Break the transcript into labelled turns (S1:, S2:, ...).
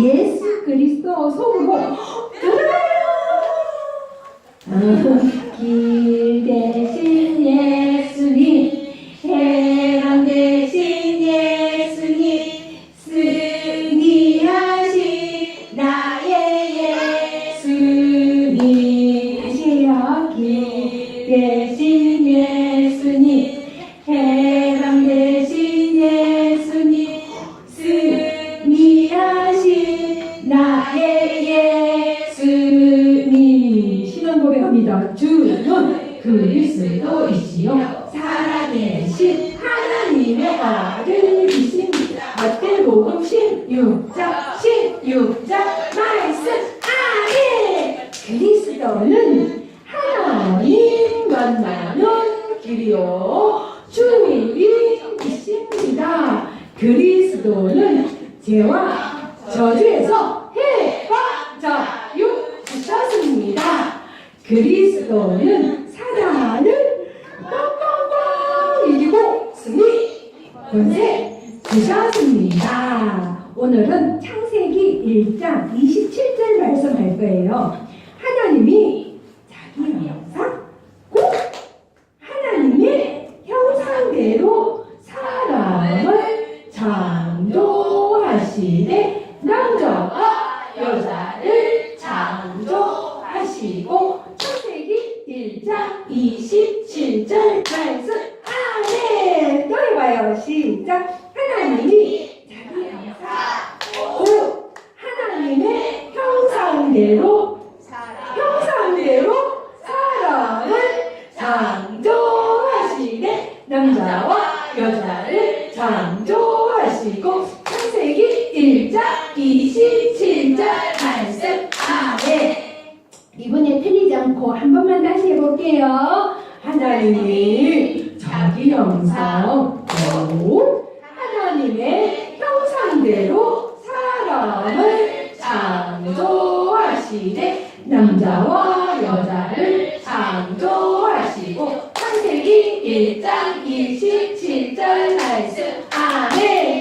S1: 예수 그리스도 속으 그리스도이시요 살아계신 하나님의 아들이십니다. 마태복음 16장 16장 말씀 아멘. 그리스도는 하나님 만 나는 길이요 주님이십니다. 그리스도는 죄와 저주에서 해방 자유 주셨습니다. 그리스도는 사단을 빵빵빵 이기고 승리 권세 주셨습니다. 오늘은 창세기 1장 27절 말씀할 거예요. 하나님이 자기 형상 곧 하나님의 형상대로 사람을 창조하시되 남자와 여자를 창조하시고 창세기 1장 27절 말씀 아멘. 또 해봐요. 시작. 하나님이 자기 형상 곧 하나님의 형상대로 형상대로 사람을 창조하시되 남자와 여자를 창조하시고 창세기 1장 27절 말씀 아멘 이번에 틀리지 않고 한 번만 다시 해볼게요. 하나님이 자기 형상 곧 하나님의 형상대로 사람을 창조하시되 남자와 여자를 창조하시고 창세기 1장 27절 말씀. 아멘